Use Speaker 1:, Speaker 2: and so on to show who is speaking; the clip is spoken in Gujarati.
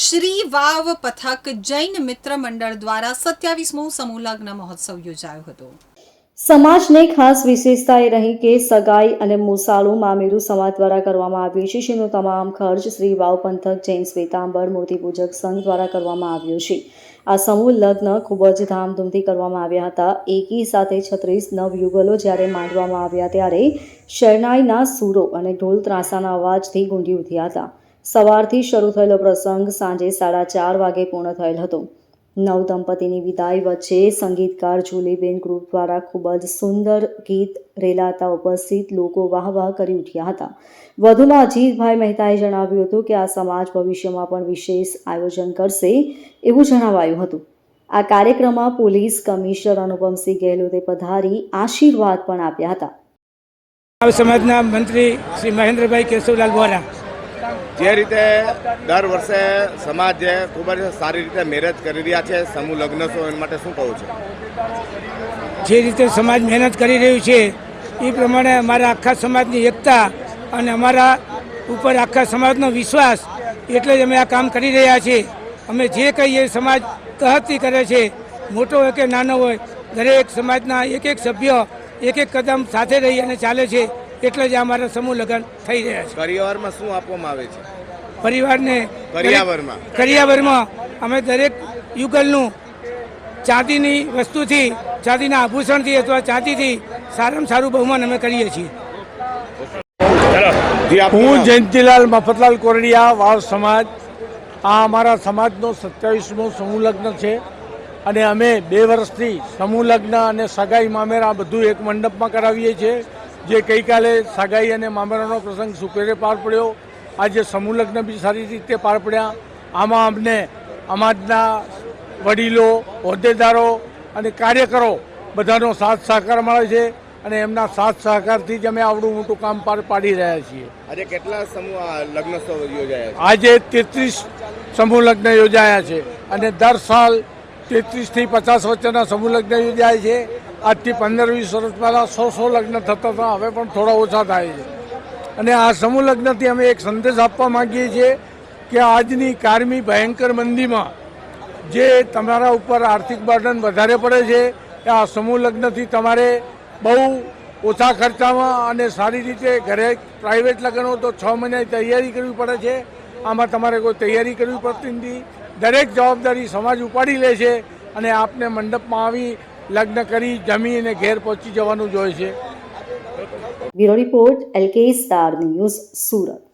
Speaker 1: શ્રી વાવ પથક જૈન મિત્ર મંડળ દ્વારા સત્યાવીસમો સમૂહ લગ્ન મહોત્સવ યોજાયો હતો.
Speaker 2: સમાજને ખાસ વિશેષતા એ રહી કે સગાઈ અને મુસાળુ મામેરું સમાજ દ્વારા કરવામાં આવ્યું છે. જેનો તમામ ખર્ચ શ્રી વાવ પંથક જૈન શ્વેતાંબર મૂર્તિપૂજક સંઘ દ્વારા કરવામાં આવ્યો છે. આ સમૂહ લગ્ન ખૂબ જ ધામધૂમથી કરવામાં આવ્યા હતા. એકી સાથે છત્રીસ નવયુગલો જ્યારે માંડવામાં આવ્યા ત્યારે શરણાઈના સૂરો અને ઢોલ ત્રાસાના અવાજથી ગુંજી ઉઠ્યા હતા. સવારથી શરૂ થયેલો પ્રસંગ સાંજે સાડા ચાર વાગે પૂર્ણ થયેલ હતો. નવ દંપતીની વિદાય વચ્ચે સંગીતકાર જુલીબેન ગ્રુપ દ્વારા ખૂબ જ સુંદર ગીત રેલાતા ઉપસ્થિત લોકો વાહ વાહ કરી ઉઠ્યા હતા. વધુમાં અજીતભાઈ મહેતાએ જણાવ્યું હતું કે આ સમાજ ભવિષ્યમાં પણ વિશેષ આયોજન કરશે એવું જણાવાયું હતું. આ કાર્યક્રમમાં પોલીસ કમિશનર અનુપમસિંહ ગેહલોતે પધારી આશીર્વાદ પણ આપ્યા હતા.
Speaker 3: સમાજના મંત્રી શ્રી મહેન્દ્રભાઈ કેશવલાલ વોરા
Speaker 4: જે રીતે દર વર્ષે સમાજ જે ખૂબ જ સારી રીતે મેરેજ કરી રહ્યા છે, સમૂહ લગ્ન છો, એના માટે શું કહું છું?
Speaker 3: જે રીતે સમાજ મહેનત કરી રહ્યું છે, એ પ્રમાણે અમારા આખા સમાજની એકતા અને અમારા ઉપર આખા સમાજનો વિશ્વાસ એટલે જ અમે આ કામ કરી રહ્યા છીએ. અમે જે કહીએ સમાજ તહતી કરે છે, મોટો હોય કે નાનો હોય, દરેક સમાજના એક એક સભ્ય એક એક કદમ સાથે રહી અને ચાલે છે. એટલે જ અમારા સમૂહ લગ્ન થઈ રહ્યા છે.
Speaker 4: પરિવારમાં શું આપવામાં આવે છે?
Speaker 3: પરિવારને
Speaker 4: કરિયાવરમાં.
Speaker 3: કરિયાવરમાં અમે દરેક યુગલનું ચાંદીની વસ્તુથી ચાંદીના આભૂષણથી અથવા ચાંદીથી સારામાં સારું બહુમાન અમે કરીએ છીએ.
Speaker 5: હું. જયંતિલાલ મફતલાલ કોરડિયા વાવ સમાજ. આ અમારા સમાજનો સત્યાવીસમો સમૂહ લગ્ન છે અને અમે બે વર્ષથી સમૂહ લગ્ન અને સગાઈ મામેરા બધું એક મંડપમાં કરાવીએ છીએ. જે ગઈકાલે સગાઈ અને મામેરાનો પ્રસંગ સુપેરે પાર પડ્યો આજે સમૂહ લગ્ન બી સારી રીતે પાર પડ્યા. આમાં અમને અમાજના વડીલો હોદ્દેદારો અને કાર્યકરો બધાનો સાથ સહકાર મળે છે અને એમના સાથ સહકારથી જ અમે આવડું મોટું કામ પાર પાડી રહ્યા છીએ.
Speaker 4: આજે કેટલા સમૂહ આ લગ્ન યોજાયા
Speaker 5: આજે તેત્રીસ સમૂહ લગ્ન યોજાયા છે અને દર સાલ તેત્રીસથી પચાસ વચ્ચેના સમૂહ લગ્ન યોજાય છે. આજથી પંદર વીસ વર્ષ પહેલાં સો સો લગ્ન થતા હતા, હવે પણ થોડા ઓછા થાય છે. અને આ સમૂહ લગ્નથી અમે એક સંદેશ આપવા માંગીએ છીએ કે આજની કારમી ભયંકર મંદીમાં જે તમારા ઉપર આર્થિક બર્ડન વધારે પડે છે, એ આ સમૂહ લગ્નથી તમારે બહુ ઓછા ખર્ચામાં અને સારી રીતે ઘરે પ્રાઇવેટ લગ્ન તો છ મહિનાની તૈયારી કરવી પડે છે. આમાં તમારે કોઈ તૈયારી કરવી પડતી નથી. દરેક જવાબદારી સમાજ ઉપાડી લે છે અને આપને મંડપમાં આવી લગ્ન કરી જમી અને ઘેર પહોંચી જવાનું જ હોય છે.
Speaker 2: Bureau report, LK star news, Surat.